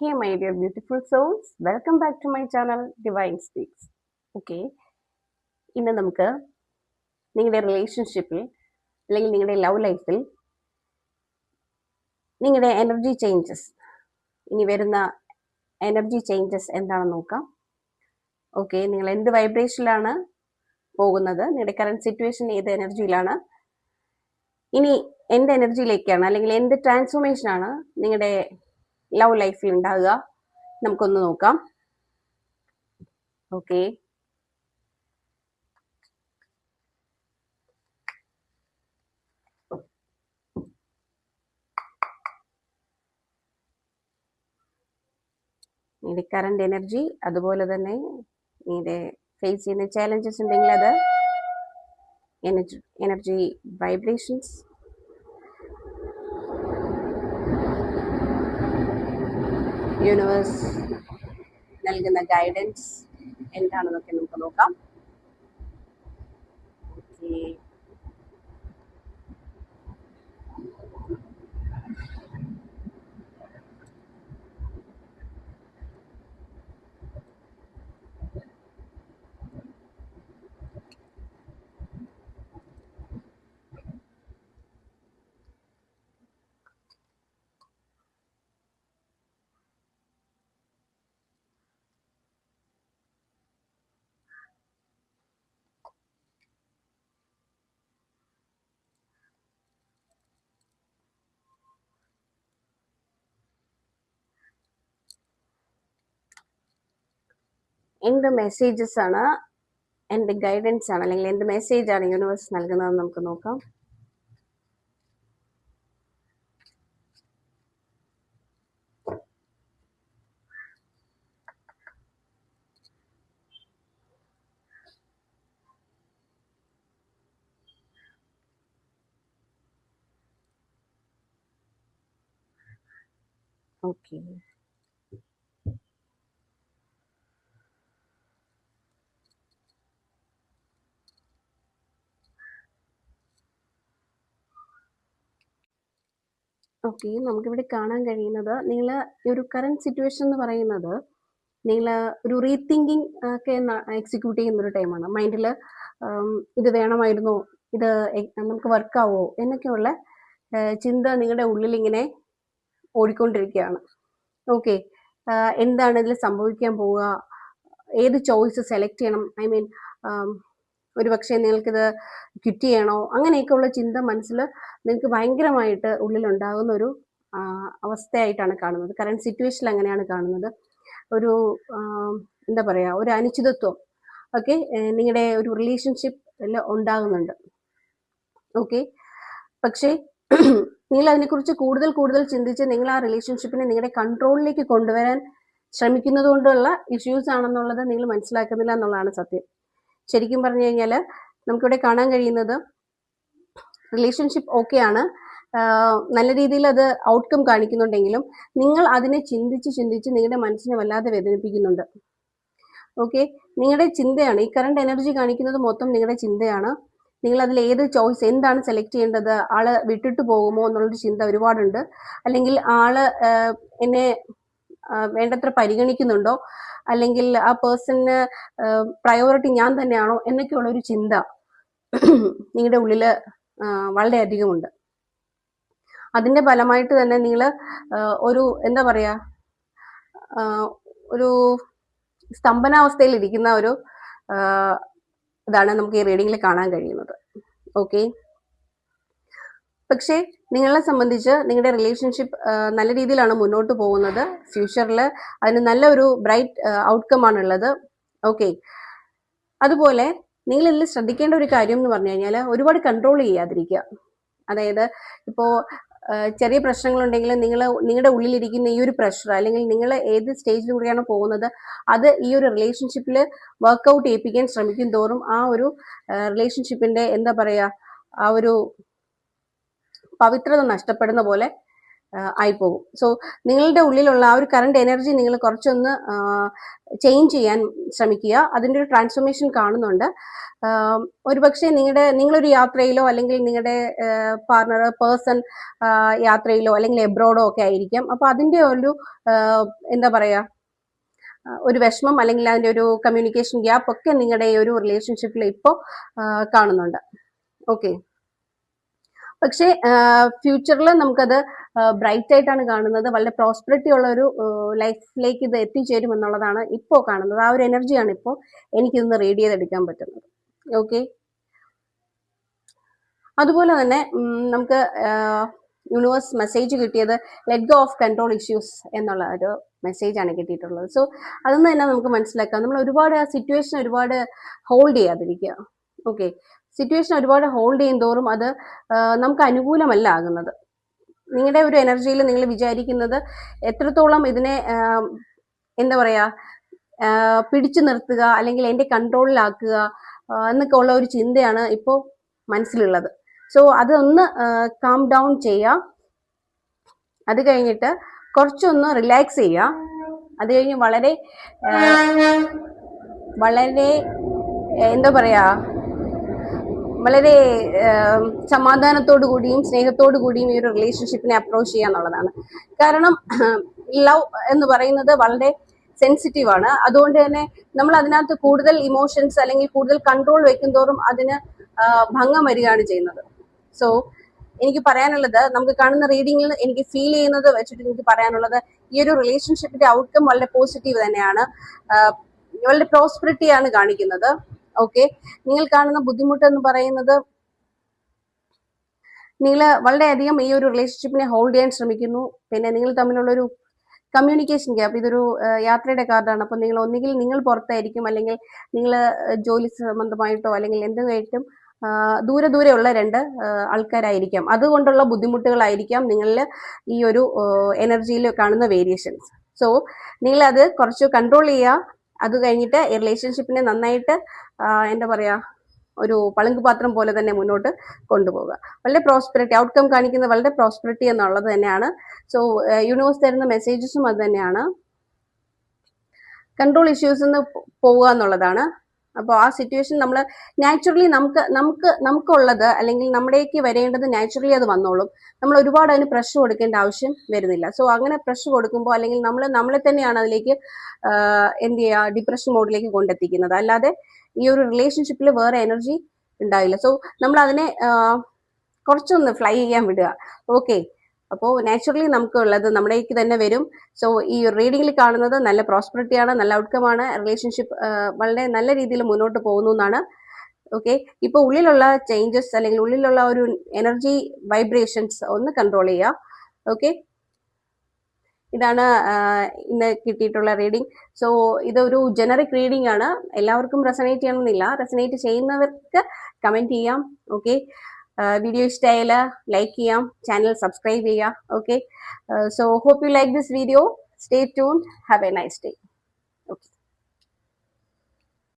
Hey, my dear beautiful souls, welcome back to my channel Divine Speaks. Okay ഇന്ന് നമുക്ക് നിങ്ങളുടെ റിലേഷൻഷിപ്പിൽ അല്ലെങ്കിൽ നിങ്ങളുടെ ലവ് ലൈഫിൽ നിങ്ങളുടെ എനർജി ചേഞ്ചസ് ഇനി വരുന്ന എനർജി ചേഞ്ചസ് എന്താണെന്ന് നോക്കാം. ഓക്കെ നിങ്ങൾ എന്ത് വൈബ്രേഷനിലാണ് പോകുന്നത്? നിങ്ങളുടെ കറണ്ട് സിറ്റുവേഷൻ ഏത് എനർജിയിലാണ് ഇനി എന്ത് എനർജിയിലേക്കാണ് അല്ലെങ്കിൽ എന്ത് ട്രാൻസ്ഫോർമേഷനാണ് നിങ്ങളുടെ ലവ് ലൈഫിൽ ഉണ്ടാകുക. നമുക്കൊന്ന് നോക്കാം. ഓക്കെ. നിന്റെ കറണ്ട് എനർജി അതുപോലെ തന്നെ നിന്റെ ഫേസ് ചെയ്യുന്ന ചാലഞ്ചസ് ഉണ്ടെങ്കിൽ അത് എനർജി എനർജി വൈബ്രേഷൻസ് യൂണിവേഴ്സ് നൽകുന്ന ഗൈഡൻസ് എന്താണെന്നൊക്കെ നമുക്ക് നോക്കാം. ഓക്കെ എന്ത് മെസ്സേജസ് ആണ് എന്ത് ഗൈഡൻസ് ആണ് അല്ലെങ്കിൽ എന്ത് മെസ്സേജ് ആണ് യൂണിവേഴ്സ് നൽകുന്നതെന്ന് നമുക്ക് നോക്കാം. ഓക്കെ ഓക്കെ നമുക്കിവിടെ കാണാൻ കഴിയുന്നത് നിങ്ങൾ ഒരു കറണ്ട് സിറ്റുവേഷൻ എന്ന് പറയുന്നത് നിങ്ങൾ ഒരു റീതിങ്കിങ് ഒക്കെ എക്സിക്യൂട്ട് ചെയ്യുന്ന ഒരു ടൈമാണ് മൈൻഡിൽ ഇത് വേണമായിരുന്നോ? ഇത് നമുക്ക് വർക്കാവോ എന്നൊക്കെയുള്ള ചിന്ത നിങ്ങളുടെ ഉള്ളിൽ ഇങ്ങനെ ഓടിക്കൊണ്ടിരിക്കുകയാണ്. ഓക്കെ എന്താണ് ഇതിൽ സംഭവിക്കാൻ പോവുക? ഏത് ചോയ്സ് സെലക്ട് ചെയ്യണം? ഐ മീൻ ഒരു പക്ഷേ നിങ്ങൾക്കിത് ക്വിറ്റ് ചെയ്യണോ അങ്ങനെയൊക്കെയുള്ള ചിന്ത മനസ്സിൽ നിങ്ങൾക്ക് ഭയങ്കരമായിട്ട് ഉള്ളിലുണ്ടാകുന്ന ഒരു അവസ്ഥയായിട്ടാണ് കാണുന്നത്. കറണ്ട് സിറ്റുവേഷനിൽ അങ്ങനെയാണ് കാണുന്നത്. ഒരു എന്താ പറയുക ഒരു അനിശ്ചിതത്വം ഓക്കെ നിങ്ങളുടെ ഒരു റിലേഷൻഷിപ്പ് റിലേഷൻഷിപ്പിൽ ഉണ്ടാകുന്നുണ്ട്. ഓക്കെ? പക്ഷേ നിങ്ങൾ അതിനെക്കുറിച്ച് കൂടുതൽ കൂടുതൽ ചിന്തിച്ച് നിങ്ങൾ ആ റിലേഷൻഷിപ്പിനെ നിങ്ങളുടെ കൺട്രോളിലേക്ക് കൊണ്ടുവരാൻ ശ്രമിക്കുന്നത് കൊണ്ടുള്ള ഇഷ്യൂസ് ആണെന്നുള്ളത് നിങ്ങൾ മനസ്സിലാക്കുന്നില്ല എന്നുള്ളതാണ് സത്യം. ശരിക്കും പറഞ്ഞു കഴിഞ്ഞാൽ നമുക്കിവിടെ കാണാൻ കഴിയുന്നത് റിലേഷൻഷിപ്പ് ഓക്കെയാണ് നല്ല രീതിയിൽ അത് ഔട്ട്കം കാണിക്കുന്നുണ്ടെങ്കിലും നിങ്ങൾ അതിനെ ചിന്തിച്ച് ചിന്തിച്ച് നിങ്ങളുടെ മനസ്സിനെ വല്ലാതെ വേദനിപ്പിക്കുന്നുണ്ട്. ഓക്കെ നിങ്ങളുടെ ചിന്തയാണ് ഈ കറണ്ട് എനർജി കാണിക്കുന്നത് മൊത്തം നിങ്ങളുടെ ചിന്തയാണ്. നിങ്ങൾ അതിൽ ഏത് ചോയ്സ് എന്താണ് സെലക്ട് ചെയ്യേണ്ടത് ആൾ വിട്ടിട്ട് പോകുമോ എന്നുള്ളൊരു ചിന്ത ഒരുപാടുണ്ട്. അല്ലെങ്കിൽ ആൾ എന്നെ വേണ്ടത്ര പരിഗണിക്കുന്നുണ്ടോ? അല്ലെങ്കിൽ ആ പേഴ്സണിന് പ്രയോറിറ്റി ഞാൻ തന്നെയാണോ എന്നൊക്കെയുള്ള ഒരു ചിന്ത നിങ്ങളുടെ ഉള്ളിൽ വളരെയധികം ഉണ്ട്. അതിന്റെ ഫലമായിട്ട് തന്നെ നിങ്ങൾ ഒരു എന്താ പറയാ ഒരു സ്തംഭനാവസ്ഥയിൽ ഇരിക്കുന്ന ഒരു ഇതാണ് നമുക്ക് ഈ റീഡിങ്ങിൽ കാണാൻ കഴിയുന്നത്. ഓക്കെ പക്ഷേ നിങ്ങളെ സംബന്ധിച്ച് നിങ്ങളുടെ റിലേഷൻഷിപ്പ് നല്ല രീതിയിലാണ് മുന്നോട്ട് പോകുന്നത്. ഫ്യൂച്ചറിൽ അതിന് നല്ലൊരു ബ്രൈറ്റ് ഔട്ട്കം ആണുള്ളത്. ഓക്കെ അതുപോലെ നിങ്ങൾ ഇതിൽ ശ്രദ്ധിക്കേണ്ട ഒരു കാര്യം എന്ന് പറഞ്ഞു കഴിഞ്ഞാൽ ഒരുപാട് കൺട്രോൾ ചെയ്യാതിരിക്കുക. അതായത് ഇപ്പോൾ ചെറിയ പ്രശ്നങ്ങളുണ്ടെങ്കിൽ നിങ്ങൾ നിങ്ങളുടെ ഉള്ളിലിരിക്കുന്ന ഈ ഒരു പ്രഷർ അല്ലെങ്കിൽ നിങ്ങൾ ഏത് സ്റ്റേജിലൂടെയാണ് പോകുന്നത് അത് ഈ ഒരു റിലേഷൻഷിപ്പിൽ വർക്കൗട്ട് ചെയ്യിപ്പിക്കാൻ ശ്രമിക്കും തോറും ആ ഒരു റിലേഷൻഷിപ്പിന്റെ എന്താ പറയുക ആ ഒരു പവിത്രത നഷ്ടപ്പെടുന്ന പോലെ ആയിപ്പോകും. സോ നിങ്ങളുടെ ഉള്ളിലുള്ള ആ ഒരു കറണ്ട് എനർജി നിങ്ങൾ കുറച്ചൊന്ന് ചേഞ്ച് ചെയ്യാൻ ശ്രമിക്കുക. അതിന്റെ ഒരു ട്രാൻസ്ഫോർമേഷൻ കാണുന്നുണ്ട്. ഒരുപക്ഷെ നിങ്ങളുടെ നിങ്ങളൊരു യാത്രയിലോ അല്ലെങ്കിൽ നിങ്ങളുടെ പാർട്ണർ പേഴ്സൺ യാത്രയിലോ അല്ലെങ്കിൽ എബ്രോഡോ ഒക്കെ ആയിരിക്കാം. അപ്പോൾ അതിന്റെ ഒരു എന്താ പറയുക ഒരു വിഷമം അല്ലെങ്കിൽ അതിന്റെ ഒരു കമ്മ്യൂണിക്കേഷൻ ഗ്യാപ്പ് ഒക്കെ നിങ്ങളുടെ ഈ ഒരു റിലേഷൻഷിപ്പിൽ ഇപ്പോൾ കാണുന്നുണ്ട്. ഓക്കെ പക്ഷേ ഫ്യൂച്ചറിൽ നമുക്കത് ബ്രൈറ്റ് ആയിട്ടാണ് കാണുന്നത്. വളരെ പ്രോസ്പെറിറ്റി ഉള്ള ഒരു ലൈഫിലേക്ക് ഇത് എത്തിച്ചേരും എന്നുള്ളതാണ് ഇപ്പോൾ കാണുന്നത്. ആ ഒരു എനർജിയാണ് ഇപ്പോൾ എനിക്കിന്ന് റീഡ് ചെയ്തെടുക്കാൻ പറ്റുന്നത്. ഓക്കെ അതുപോലെ തന്നെ നമുക്ക് യൂണിവേഴ്സ് മെസ്സേജ് കിട്ടിയത് let go of control issues എന്നുള്ള ഒരു മെസ്സേജ് ആണ് കിട്ടിയിട്ടുള്ളത്. സോ അതൊന്നും തന്നെ നമുക്ക് മനസ്സിലാക്കാം. നമ്മൾ ഒരുപാട് ആ സിറ്റുവേഷൻ ഒരുപാട് ഹോൾഡ് ചെയ്യാതിരിക്കുക. ഓക്കെ സിറ്റുവേഷൻ ഒരുപാട് ഹോൾഡ് ചെയ്യും തോറും അത് നമുക്ക് അനുകൂലമല്ല ആകുന്നത് നിങ്ങളുടെ ഒരു എനർജിയിൽ നിങ്ങൾ വിചാരിക്കുന്നത് എത്രത്തോളം ഇതിനെ എന്താ പറയുക പിടിച്ചു നിർത്തുക അല്ലെങ്കിൽ എന്റെ കൺട്രോളിലാക്കുക എന്നൊക്കെ ഉള്ള ഒരു ചിന്തയാണ് ഇപ്പോൾ മനസ്സിലുള്ളത്. സോ അതൊന്ന് കാം ഡൗൺ ചെയ്യുക. അത് കഴിഞ്ഞിട്ട് കുറച്ചൊന്ന് റിലാക്സ് ചെയ്യുക. അത് കഴിഞ്ഞ് വളരെ വളരെ എന്താ പറയാ വളരെ സമാധാനത്തോടു കൂടിയും സ്നേഹത്തോടു കൂടിയും ഈ ഒരു റിലേഷൻഷിപ്പിനെ അപ്രോച്ച് ചെയ്യുക എന്നുള്ളതാണ്. കാരണം ലവ് എന്ന് പറയുന്നത് വളരെ സെൻസിറ്റീവ് ആണ്. അതുകൊണ്ട് തന്നെ നമ്മൾ അതിനകത്ത് കൂടുതൽ ഇമോഷൻസ് അല്ലെങ്കിൽ കൂടുതൽ കൺട്രോൾ വെക്കുന്തോറും അതിന് ഭംഗം വരികയാണ് ചെയ്യുന്നത്. സോ എനിക്ക് പറയാനുള്ളത് നമുക്ക് കാണുന്ന റീഡിങ്ങിൽ എനിക്ക് ഫീൽ ചെയ്യുന്നത് വെച്ചിട്ട് എനിക്ക് പറയാനുള്ളത് ഈ ഒരു റിലേഷൻഷിപ്പിന്റെ ഔട്ട്കം വളരെ പോസിറ്റീവ് തന്നെയാണ്. വളരെ പ്രോസ്പെറിറ്റിയാണ് കാണിക്കുന്നത്. ഓക്കെ നിങ്ങൾ കാണുന്ന ബുദ്ധിമുട്ട് എന്ന് പറയുന്നത് നിങ്ങൾ വളരെയധികം ഈ ഒരു റിലേഷൻഷിപ്പിനെ ഹോൾഡ് ചെയ്യാൻ ശ്രമിക്കുന്നു. പിന്നെ നിങ്ങൾ തമ്മിലുള്ളൊരു കമ്മ്യൂണിക്കേഷൻ ഗ്യാപ്പ് ഇതൊരു യാത്രയുടെ കാർഡാണ് അപ്പം നിങ്ങൾ ഒന്നുകിൽ നിങ്ങൾ പുറത്തായിരിക്കും അല്ലെങ്കിൽ നിങ്ങൾ ജോലി സംബന്ധമായിട്ടോ അല്ലെങ്കിൽ എന്തുമായിട്ടും ദൂരെ ദൂരെ ദൂരെയുള്ള രണ്ട് ആൾക്കാരായിരിക്കാം. അതുകൊണ്ടുള്ള ബുദ്ധിമുട്ടുകളായിരിക്കാം നിങ്ങളിൽ ഈ ഒരു എനർജിയിൽ കാണുന്ന വേരിയേഷൻസ് സോ നിങ്ങളത് കുറച്ച് കൺട്രോൾ ചെയ്യുക. അത് കഴിഞ്ഞിട്ട് ഈ റിലേഷൻഷിപ്പിനെ നന്നായിട്ട് എന്താ പറയുക ഒരു പളുങ്ക് പാത്രം പോലെ തന്നെ മുന്നോട്ട് കൊണ്ടുപോകുക വളരെ പ്രോസ്പെറിറ്റി ഔട്ട്കം കാണിക്കുന്ന വളരെ പ്രോസ്പെറിറ്റി എന്നുള്ളത് തന്നെയാണ്. സോ യൂണിവേഴ്സ് തരുന്ന മെസ്സേജസും അത് തന്നെയാണ്. കൺട്രോൾ ഇഷ്യൂസ് നിന്ന് പോവുക എന്നുള്ളതാണ്. അപ്പോൾ ആ സിറ്റുവേഷൻ നമ്മൾ നാച്ചുറലി നമുക്ക് നമുക്ക് നമുക്കുള്ളത് അല്ലെങ്കിൽ നമ്മുടേക്ക് വരേണ്ടത് നാച്ചുറലി അത് വന്നോളും. നമ്മൾ ഒരുപാട് അതിന് പ്രഷർ കൊടുക്കേണ്ട ആവശ്യം വരുന്നില്ല. സോ അങ്ങനെ പ്രഷർ കൊടുക്കുമ്പോൾ അല്ലെങ്കിൽ നമ്മൾ നമ്മളെ തന്നെയാണ് അതിലേക്ക് എന്ത് ചെയ്യുക ഡിപ്രഷൻ മോഡിലേക്ക് കൊണ്ടെത്തിക്കുന്നത്. അല്ലാതെ ഈ ഒരു റിലേഷൻഷിപ്പിൽ വേറെ എനർജി ഉണ്ടാവില്ല. സോ നമ്മൾ അതിനെ കുറച്ചൊന്ന് ഫ്ലൈ ചെയ്യാൻ വിടുക. ഓക്കെ അപ്പോൾ നാച്ചുറലി നമുക്ക് ഉള്ളത് നമ്മുടേക്ക് തന്നെ വരും. സോ ഈ റീഡിങ്ങിൽ കാണുന്നത് നല്ല പ്രോസ്പെറിറ്റി ആണ് നല്ല ഔട്ട്കം ആണ്. റിലേഷൻഷിപ്പ് വളരെ നല്ല രീതിയിൽ മുന്നോട്ട് പോകുന്നു എന്നാണ്. ഓക്കെ ഇപ്പോൾ ഉള്ളിലുള്ള ചേഞ്ചസ് അല്ലെങ്കിൽ ഉള്ളിലുള്ള ഒരു എനർജി വൈബ്രേഷൻസ് ഒന്ന് കൺട്രോൾ ചെയ്യുക ഓക്കെ ഇതാണ് ഇന്ന് കിട്ടിയിട്ടുള്ള റീഡിംഗ് സോ ഇതൊരു ജനറിക് റീഡിംഗ് ആണ്. എല്ലാവർക്കും റെസനേറ്റ് ചെയ്യണമെന്നില്ല. റെസനേറ്റ് ചെയ്യുന്നവർക്ക് കമന്റ് ചെയ്യാം. ഓക്കെ വീഡിയോ ഇഷ്ടമായാൽ ലൈക്ക് ചെയ്യാം. ചാനൽ സബ്സ്ക്രൈബ് ചെയ്യാം. Okay so hope you like this video stay tune have a nice day